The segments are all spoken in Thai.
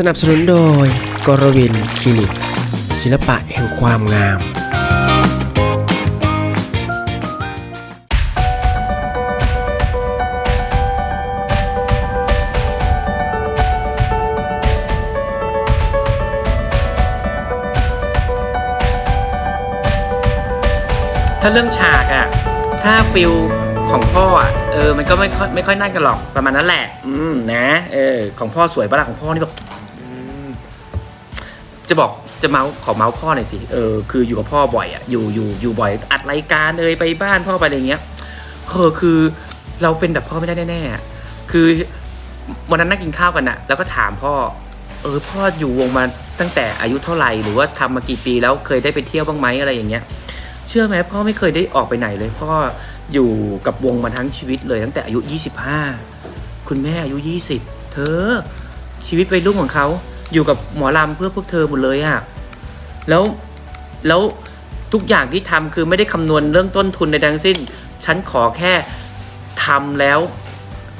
สนับสนุนโดยกรวินคลินิก ศิลปะแห่งความงาม ถ้าเรื่องฉากอะถ้าฟิลของพ่ออะเออ มันก็ไม่ค่อยไม่ค่อยน่ากันหรอก ประมาณนั้นแหละ อืม นะ เออ ของพ่อสวยปะล่ะของพ่อนี่แบบอืม จะบอกจะเมาขอเมาส์พ่อหน่อยสิเออคืออยู่กับพ่อบ่อยอะอยู่อยู่อยู่บ่อยอัดรายการเอยไปบ้านพ่อไปอะไรเงี้ยเออคือเราเป็นแบบพ่อไม่ได้แน่ๆอะคือวันนั้นนั่งกินข้าวกันอะแล้วก็ถามพ่อ เออพ่ออยู่วงมาตั้งแต่อายุเท่าไหร่หรือว่าทำมากี่ปีแล้วเคยได้ไปเที่ยวบ้างไหมอะไรอย่างเงี้ย เชื่อไหมพ่อไม่เคยได้ออกไปไหนเลย พ่ออยู่กับวงมาทั้งชีวิตเลยตั้งแต่อายุ 25 คุณแม่อายุ 20 เธอชีวิตวัยรุ่นของเขา อยู่กับหมอลำเพื่อพวกเธอหมดเลยอะแล้วแล้วทุกอย่างที่ทำคือไม่ได้คำนวณเรื่องต้นทุนในทั้งสิ้น ฉันขอแค่ทำแล้ว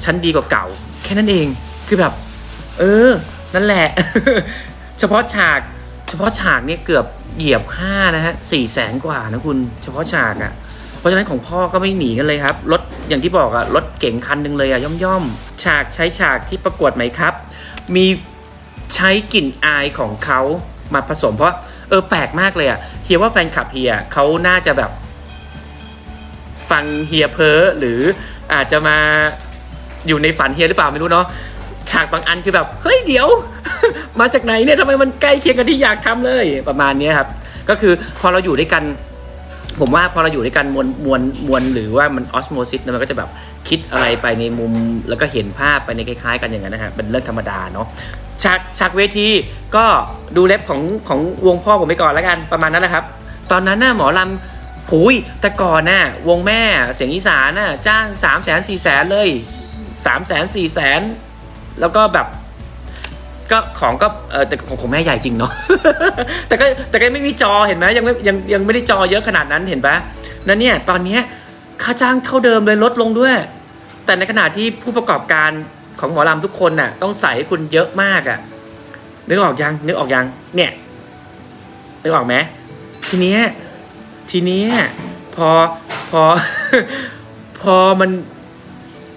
ฉันดีกว่าเก่า แค่นั้นเองคือแบบ เออ นั่นแหละ เฉพาะฉาก เฉพาะฉากเนี่ยเกือบเหยียบห้านะฮะสี่แสนกว่านะคุณ เฉพาะฉากอะ่ะ เพราะฉะนั้นของพ่อก็ไม่หนีกันเลยครับ รถอย่างที่บอกอะรถเก๋งคันหนึ่งเลยอะย่อมย่อมๆ ฉากใช้ฉากที่ประกวดไหมครับ มี ใช้กลิ่นอายของเขามาผสมเพราะเออแปลกมากเลยอะเฮียว่าแฟนคลับเฮียเขาน่าจะแบบ ฟังเฮียเพ้อหรืออาจจะมาอยู่ในฝันเฮียหรือเปล่าไม่รู้เนาะฉากบางอันคือแบบ เฮ้ยเดี๋ยว มาจากไหนเนี่ยทำไมมันใกล้เคียงกันที่อยากทำเลยประมาณนี้ครับ ก็คือพอเราอยู่ด้วยกัน ผมว่าพอเราอยู่ด้วยกันมวลมวลมวลหรือว่ามันออสโมซิสมันก็จะแบบคิดอะไรไปในมุมแล้วก็เห็นภาพไปในคล้าย ๆ กันอย่างนั้นนะฮะเป็นเรื่องธรรมดาเนาะ ฉากฉากเวทีก็ดูเล็บของของวงพ่อผมไปก่อนแล้วกันประมาณนั้นแหละครับ ตอนนั้นน่ะหมอลำผูยแต่ก่อนน่ะวงแม่เสียงอีสานน่ะจ้างสามแสนสี่แสนเลยสามแสนสี่แสนแล้วก็แบบก็ของก็เออแต่ของของแม่ใหญ่จริงเนาะแต่ก็แต่ก็ไม่มีจอเห็นไหมยังไม่ยังยังไม่ได้จอเยอะขนาดนั้นเห็นปะนั่นเนี่ยตอนเนี้ยค่าจ้างเท่าเดิมเลยลดลงด้วย แต่ในขณะที่ผู้ประกอบการ ของหมอลำทุกคนน่ะ ต้องใส่ให้คุณเยอะมากอะ่ะนึกออกยังนึกออกยังเนี่ยนึกออกไหมทีเนี้ยทีเนี้ยพอพอ พอมัน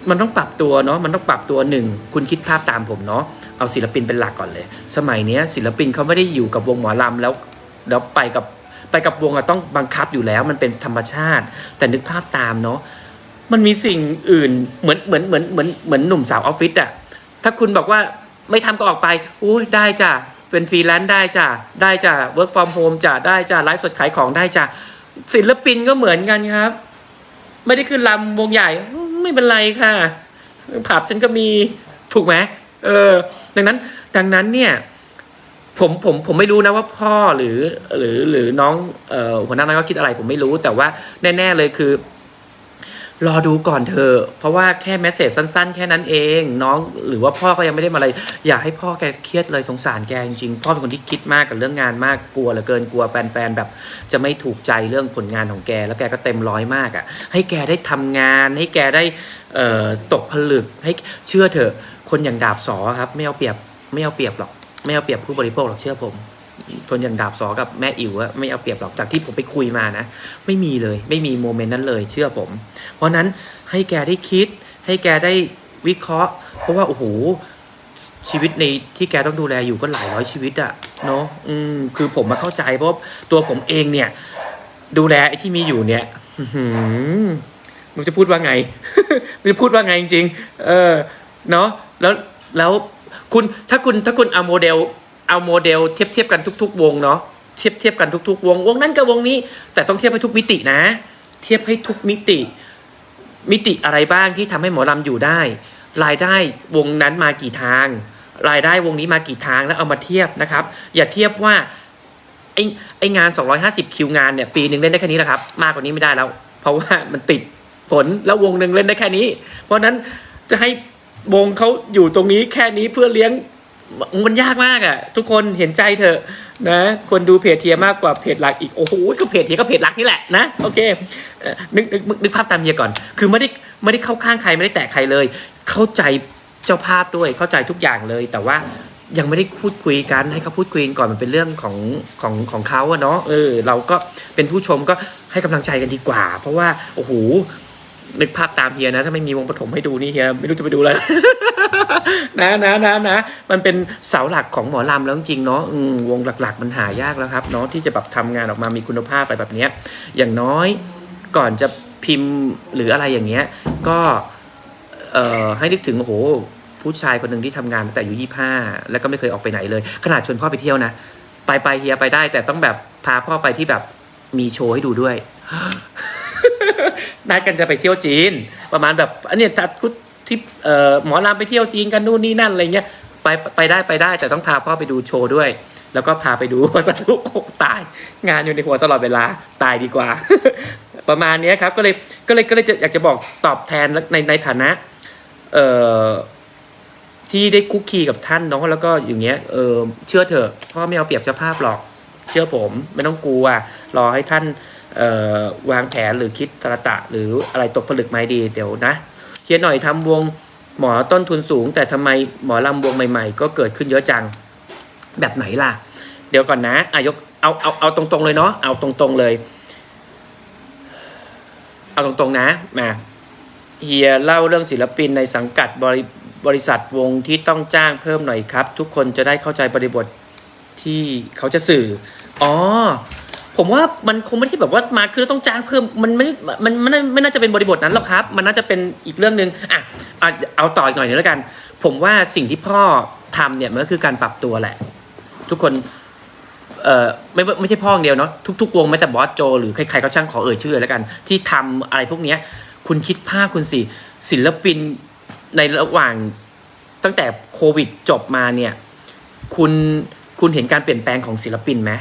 มันต้องปรับตัวเนาะมันต้องปรับตัวหนึ่งคุณคิดภาพตามผมเนาะเอาศิลปินเป็นหลักก่อนเลย สมัยเนี้ย ศิลปินเขาไม่ได้อยู่กับวงหมอลำแล้วแล้วไปกับไปกับวงอะต้องบังคับอยู่แล้วมันเป็นธรรมชาติ แต่นึกภาพตามเนาะ มันมีสิ่งอื่นเหมือนเหมือนเหมือนเหมือนเหมือนหนุ่มสาวออฟฟิศอะถ้าคุณบอกว่าไม่ทำก็ออกไปอุ้ยได้จ้ะเป็นฟรีแลนซ์ได้จ้ะได้จ้ะ work from home จ้ะได้จ้ะไลฟ์สดขายของได้จ้ะศิลปินก็เหมือนกันครับ ไม่ได้ขึ้นลำวงใหญ่ไม่เป็นไรค่ะผับฉันก็มีถูกไหมเออ ดังนั้น ดังนั้นเนี่ย ผมผมผมไม่รู้นะว่าพ่อหรือ หรือหรือน้องเอ่อหัวหน้าน้อยก็คิดอะไรผมไม่รู้แต่ว่าแน่ ๆเลยคือ รอดูก่อนเถอเพราะว่าแค่แมสเซจสั้นๆ แค่นั้นเอง น้องหรือว่าพ่อก็ยังไม่ได้มาอะไร อยากให้พ่อแกเครียดเลยสงสารแกจริงๆ พ่อเป็นคนที่คิดมากกับเรื่องงานมากกลัวเหลือเกินกลัวแฟนๆแบบ จะไม่ถูกใจเรื่องผลงานของแก แล้วแกก็เต็มร้อยมากอะ่ะ ให้แกได้ทำงาน ให้แกได้เอ่อตกผลึกให้เชื่อเถอะคนอย่างดาบสอครับ ไม่เอาเปรียบไม่เอาเปรียบหรอกไม่เอาเปรียบผู้บริโภคหรอกเชื่อผม คนอย่างดาบสอกับแม่อิ๋วอะไม่เอาเปรียบหรอกจากที่ผมไปคุยมานะ ไม่มีเลย ไม่มีโมเมนต์นั้นเลยเชื่อผม เพราะนั้นให้แกได้คิด ให้แกได้วิเคราะห์ เพราะว่าโอ้โหชีวิตในที่แกต้องดูแลอยู่ก็หลายร้อยชีวิตอะเนาะอืมคือผมมาเข้าใจเพราะตัวผมเองเนี่ย ดูแลไอ้ที่มีอยู่เนี่ยมึงจะพูดว่าไงมึงจะพูดว่าไงจริงๆเออ เนาะแล้วแล้วคุณถ้าคุณถ้าคุณเอาโมเดล เอาโมเดลเทียบเทียบกันทุก ๆ วงเนาะเทียบเทียบกันทุก ๆ วง วงนั้นกับวงนี้ แต่ต้องเทียบให้ทุกมิตินะ เทียบให้ทุกมิติ มิติอะไรบ้างที่ทำให้หมอลำอยู่ได้ รายได้วงนั้นมากี่ทาง รายได้วงนี้มากี่ทางแล้วเอามาเทียบนะครับ อย่าเทียบว่าไอ้ไองาน 250 คิวงานเนี่ยปีหนึ่งเล่นได้แค่นี้แหละครับ มากกว่านี้ไม่ได้แล้ว เพราะว่ามันติดฝนแล้ววงหนึ่งเล่นได้แค่นี้ เพราะฉะนั้นจะให้วงเขาอยู่ตรงนี้แค่นี้เพื่อเลี้ยง มันยากมากอะ่ะ ทุกคนเห็นใจเถอะนะ คนดูเพจเทียมากกว่าเพจหลักอีก โอ้โหก็เพจเทียก็เพจหลักนี่แหละนะ โอเค นึกนึกนึกภาพตามเฮียก่อน คือไม่ได้ไม่ได้เข้าข้างใครไม่ได้แตะใครเลย เข้าใจเจ้าภาพด้วยเข้าใจทุกอย่างเลย แต่ว่ายังไม่ได้พูดคุยกันให้เขาพูดคุยกันก่อนมันเป็นเรื่องของของของเขาอะเนาะเออ เราก็เป็นผู้ชมก็ให้กำลังใจกันดีกว่า เพราะว่าโอ้โห นึกภาพตามเฮียนะ ถ้าไม่มีวงปฐมให้ดูนี่เฮียไม่รู้จะไปดูอะไรนะนะนะนะมันเป็นเสาหลักของหมอลำแล้วจริงเนาะวงหลักๆ มันหายากแล้วครับเนาะที่จะแบบทำงานออกมามีคุณภาพไปแบบเนี้ยอย่างน้อยก่อนจะพิมพ์หรืออะไรอย่างเงี้ย ก็เอ่อให้นึกถึงโอ้โหผู้ชายคนหนึ่งที่ทำงานตั้งแต่อายุยี่ห้าแล้วก็ไม่เคยออกไปไหนเลย ขนาดชวนพ่อไปเที่ยวนะ ไปไปเฮียไปได้ แต่ต้องแบบพาพ่อไปที่แบบมีโชว์ให้ดูด้วย นัดกันจะไปเที่ยวจีน ประมาณแบบอันเนี้ยทัดที่เอ่อหมอรามไปเที่ยวจีนกันนู่นนี่นั่นอะไรเงี้ยไปไปได้ไปได้แต่ต้องพาพ่อไปดูโชว์ด้วย แล้วก็พาไปดูสนุกโอ้ตาย งานอยู่ในหัวตลอดเวลาตายดีกว่า ประมาณนี้ครับก็เลยก็เลยก็เลยอยากจะบอกตอบแทนในในฐานะเออที่ได้คุกคีกับท่านเนาะแล้วก็อย่างเงี้ยเออเชื่อเถอะพ่อไม่เอาเปรียบเจ้าภาพหรอก เชื่อผมไม่ต้องกลัวรอให้ท่าน วางแผนหรือคิดตระตะ หรืออะไรตกผลึกไม้ดีเดี๋ยวนะเชียหน่อยทำวงหมอต้นทุนสูง แต่ทำไมหมอลำวงใหม่ ๆ ก็เกิดขึ้นเยอะจังแบบไหนล่ะ เดี๋ยวก่อนนะอายกเอาเอาเอาตรงๆเลยเนาะเอาตรงๆเลย เอาตรงๆนะมาเฮียเล่าเรื่องศิลปินในสังกัดบริบริษัทวงที่ต้องจ้างเพิ่มหน่อยครับ ทุกคนจะได้เข้าใจบริบทที่เขาจะสื่อ อ๋อ ผมว่ามันคงไม่ใช่แบบว่ามาคือต้องจ้างเพิ่มมันไม่มันมันมันไม่น่าจะเป็นบริบทนั้นหรอกครับ มันน่าจะเป็นอีกเรื่องหนึ่งอะเอาต่ออีกหน่อยนึงแล้วกัน ผมว่าสิ่งที่พ่อทำเนี่ยมันก็คือการปรับตัวแหละ ทุกคนเอ่อไม่ไม่ใช่พ่ออย่างเดียวเนาะทุกๆวงแม้แต่บอสโจ หรือใครๆก็ช่างขอเอ่ยชื่อแล้วกัน ที่ทำอะไรพวกเนี้ย คุณคิดภาพคุณสิศิลปินในระหว่างตั้งแต่โควิดจบมาเนี่ย คุณคุณเห็นการเปลี่ยนแปลงของศิลปินไหม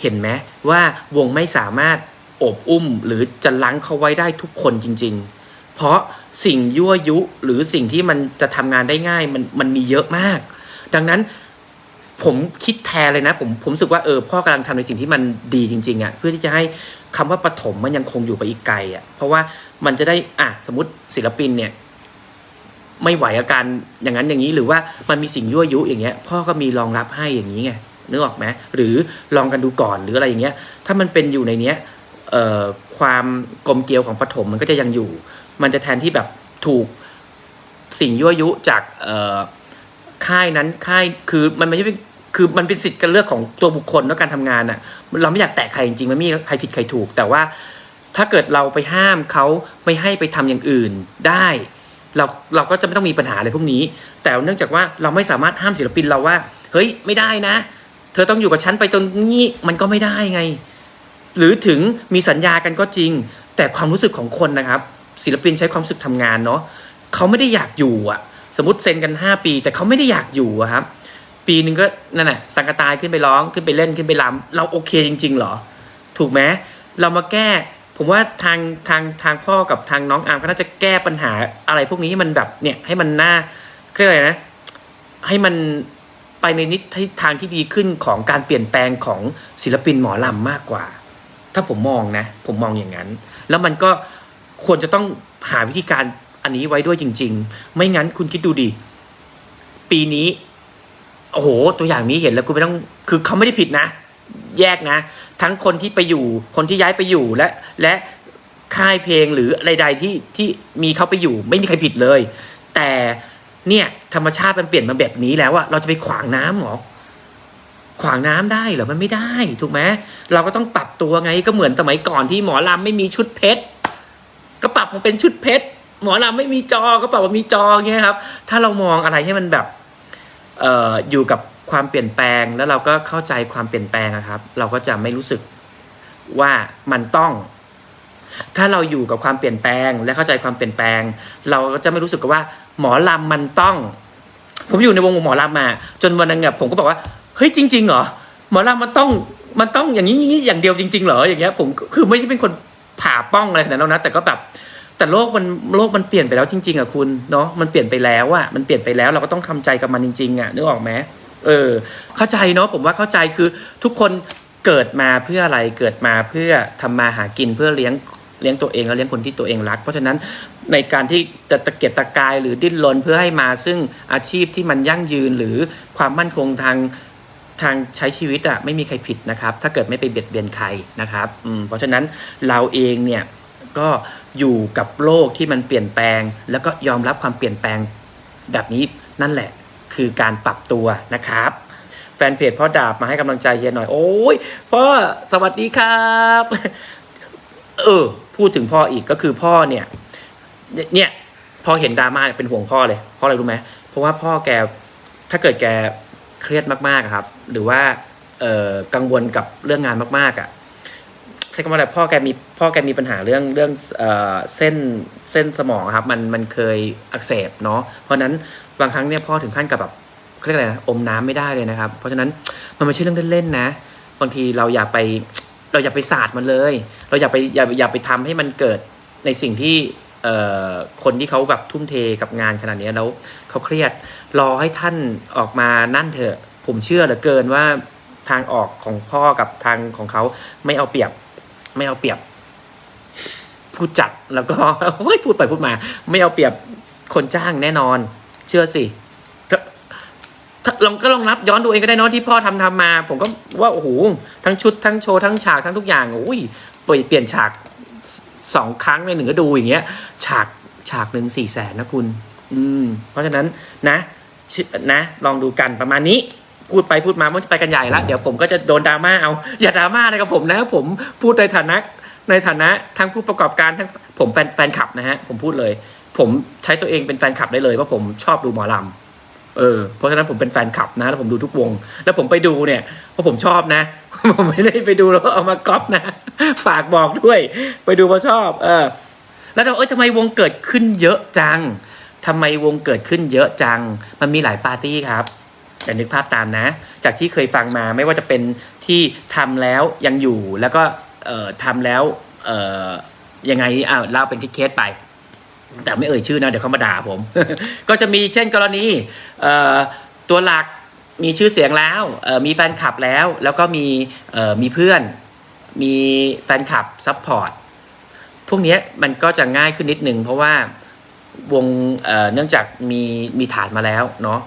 เห็นไหมว่าวงไม่สามารถอบอุ้มหรือจะลังเขาไว้ได้ทุกคนจริง ๆ เพราะสิ่งยั่วยุหรือสิ่งที่มันจะทำงานได้ง่ายมันมันมีเยอะมาก ดังนั้นผมคิดแทนเลยนะ ผมผมรู้สึกว่าเออพ่อกำลังทำในสิ่งที่มันดีจริง ๆอะ่ะเพื่อที่จะให้คำว่าปฐมมันยังคงอยู่ไปอีกไกลอะ่ะเพราะว่ามันจะได้อะสมมติศิลปินเนี่ยไม่ไหวอาการอย่างนั้นอย่างนี้หรือว่ามันมีสิ่งยั่วยุอย่างเงี้ย พ่อก็มีรองรับให้อย่างนี้ไง นึกออกไหมหรือลองกันดูก่อนหรืออะไรอย่างเงี้ย ถ้ามันเป็นอยู่ในเนี้ยความกลมเกลียวของปฐมมันก็จะยังอยู่ มันจะแทนที่แบบถูกสิ่งยั่วยุจากค่ายนั้นค่ายคือมันไม่ใช่เป็นคือมันเป็นสิทธิ์การเลือกของตัวบุคคลและการทำงานอะ เราไม่อยากแตะใครจริงๆมันมีใครผิดใครถูก แต่ว่าถ้าเกิดเราไปห้ามเขาไม่ให้ไปทำอย่างอื่นได้ เราเราก็จะไม่ต้องมีปัญหาอะไรพวกนี้ แต่เนื่องจากว่าเราไม่สามารถห้ามศิลปินเราว่า เฮ้ยไม่ได้นะ เธอต้องอยู่กับฉันไปจนนี้มันก็ไม่ได้ไง หรือถึงมีสัญญากันก็จริง แต่ความรู้สึกของคนนะครับ ศิลปินใช้ความรู้สึกทำงานเนาะเขาไม่ได้อยากอยู่อะสมมติเซ็นกันห้าปี แต่เขาไม่ได้อยากอยู่อะครับ ปีหนึ่งก็นั่นแหละสังกตายขึ้นไปร้องขึ้นไปเล่นขึ้นไปรำเราโอเคจริง ๆ หรอ ถูกไหมเรามาแก้ ผมว่าทางทางทางพ่อกับทางน้องอาร์มก็น่าจะแก้ปัญหาอะไรพวกนี้ให้มันแบบเนี่ยให้มันน่าเรียกอะไรนะ ให้มัน ไปในนิทิศทางที่ดีขึ้นของการเปลี่ยนแปลงของศิลปินหมอลำมากกว่า ถ้าผมมองนะ ผมมองอย่างนั้น แล้วมันก็ควรจะต้องหาวิธีการอันนี้ไว้ด้วยจริง ๆ ไม่งั้นคุณคิดดูดิปีนี้โอ้โห ตัวอย่างนี้เห็นแล้วคุณไม่ต้องคือเขาไม่ได้ผิดนะ แยกนะ ทั้งคนที่ไปอยู่ คนที่ย้ายไปอยู่และและค่ายเพลงหรืออะไรใดที่ที่มีเขาไปอยู่ ไม่มีใครผิดเลย แต่ เนี่ยธรรมชาติมันเปลี่ยนมาแบบนี้แล้วอะเราจะไปขวางน้ำเหรอขวางน้ำได้เหรอมันไม่ได้ถูกไหมเราก็ต้องปรับตัวไงก็เหมือนสมัยก่อนที่หมอลำไม่มีชุดเพชรก็ปรับมาเป็นชุดเพชรหมอลำไม่มีจอก็ปรับมามีจอเงี้ยครับ ถ้าเรามองอะไรให้มันแบบเอ่ออยู่กับความเปลี่ยนแปลงแล้วเราก็เข้าใจความเปลี่ยนแปลงอะครับ เราก็จะไม่รู้สึกว่ามันต้อง ถ้าเราอยู่กับความเปลี่ยนแปลง และเข้าใจความเปลี่ยนแปลง เราก็จะไม่รู้สึกกับว่า หมอลำมันต้อง ผมอยู่ในวงหมอลำมา จนวันนึงเนี่ยผมก็บอกว่าเฮ้ยจริงๆเหรอหมอลำมันต้องมันต้องอย่างนี้อย่างเดียวจริงๆเหรออย่างเงี้ย ผมคือไม่ใช่เป็นคนผ่าป้องอะไรขนาดนั้นนะแต่ก็แบบแต่โลกมันโลกมันเปลี่ยนไปแล้วจริง ๆอะคุณเนาะมันเปลี่ยนไปแล้วอะมันเปลี่ยนไปแล้วเราก็ต้องทำใจกับมันจริงๆอะนึกออกไหมเออ เข้าใจเนาะผมว่าเข้าใจคือทุกคนเกิดมาเพื่ออะไรเกิดมาเพื่อทำมาหากินเพื่อเลี้ยง เลี้ยงตัวเองแล้วเลี้ยงคนที่ตัวเองรัก เพราะฉะนั้นในการที่จะตะเกียกตะกายหรือดิ้นรนเพื่อให้มาซึ่งอาชีพที่มันยั่งยืนหรือความมั่นคงทางทางใช้ชีวิตอะไม่มีใครผิดนะครับ ถ้าเกิดไม่ไปเบียดเบียนใครนะครับอืมเพราะฉะนั้นเราเองเนี่ยก็อยู่กับโลกที่มันเปลี่ยนแปลง แล้วก็ยอมรับความเปลี่ยนแปลงแบบนี้นั่นแหละคือการปรับตัวนะครับ แฟนเพจพ่อดาบมาให้กำลังใจเฮียหน่อย โอ้ยพ่อสวัสดีครับ เออ พูดถึงพ่ออีกก็คือพ่อเนี่ย เนี่ยพอเห็นดราม่าเป็นห่วงพ่อเลยเพราะอะไรรู้ไหมเพราะว่าพ่อแกถ้าเกิดแกเครียดมากๆครับ หรือว่าเออกังวลกับเรื่องงานมากๆอะใช่คำว่าอะไรพ่อแกมีพ่อแกมีปัญหาเรื่องเรื่องเออเส้นเส้นสมองครับมันมันเคยอักเสบเนาะเพราะนั้นบางครั้งเนี่ยพ่อถึงขั้นกับแบบเรียกอะไรนะอมน้ำไม่ได้เลยนะครับ เพราะฉะนั้นมันไม่ใช่เรื่องเล่นๆนะบางทีเราอย่าไป เราอย่าไปศาสตร์มันเลย เราอย่าไปอย่าอย่าไปทำให้มันเกิดในสิ่งที่เอ่อคนที่เขาแบบทุ่มเทกับงานขนาดนี้แล้วเขาเครียดรอให้ท่านออกมานั่นเถอะ ผมเชื่อเหลือเกินว่าทางออกของพ่อกับทางของเขาไม่เอาเปรียบ ไม่เอาเปรียบผู้จัดแล้วก็โอ้ยพูดไปพูดมา ไม่เอาเปรียบคนจ้างแน่นอน เชื่อสิ ลองก็ลองนับย้อนดูเองก็ได้เนอะที่พ่อทำทำมา ผมก็ว่าโอ้โหทั้งชุดทั้งโชว์ทั้งฉากทั้งทุกอย่างโอ้ยเปลี่ยนเปลี่ยนฉากสสองครั้งในหนึ่งก็ดูอย่างเงี้ย ฉากฉากหนึ่งสี่แสนนะคุณ อืม เพราะฉะนั้นนะชินะ ลองดูกันประมาณนี้พูดไปพูดมามันจะไปกันใหญ่ละเดี๋ยวผมก็จะโดนดราม่าเอา อย่าดราม่าเลยกับผมนะผมพูดในฐานะในฐานะทั้งผู้ประกอบการทั้งผมแฟนแฟนคลับนะฮะผมพูดเลย ผมใช้ตัวเองเป็นแฟนคลับได้เลยว่าผมชอบดูหมอลำ เออเพราะฉะนั้นผมเป็นแฟนคลับนะแล้วผมดูทุกวง แล้วผมไปดูเนี่ยเพราะผมชอบนะ ผมไม่ได้ไปดูแล้วเอามาก๊อปนะ ฝากบอกด้วย ไปดูเพราะชอบ เออ แล้วแต่ว่าเอ้ยทำไมวงเกิดขึ้นเยอะจังทำไมวงเกิดขึ้นเยอะจัง มันมีหลายปาร์ตี้ครับแต่นึกภาพตามนะ จากที่เคยฟังมาไม่ว่าจะเป็นที่ทำแล้วยังอยู่แล้วก็เอ่อทำแล้วเอ่อยังไงอ้าวเล่าเป็นเคสไป แต่ไม่เอ่ยชื่อนะเดี๋ยวเขามาด่าผม ก็จะมีเช่นกรณีตัวหลักมีชื่อเสียงแล้วมีแฟนคลับแล้ว แล้วก็มีมีเพื่อน มีแฟนคลับซัพพอร์ตพวกนี้มันก็จะง่ายขึ้นนิดนึงเพราะว่าวงเนื่องจากมีมีฐานมาแล้วเนาะ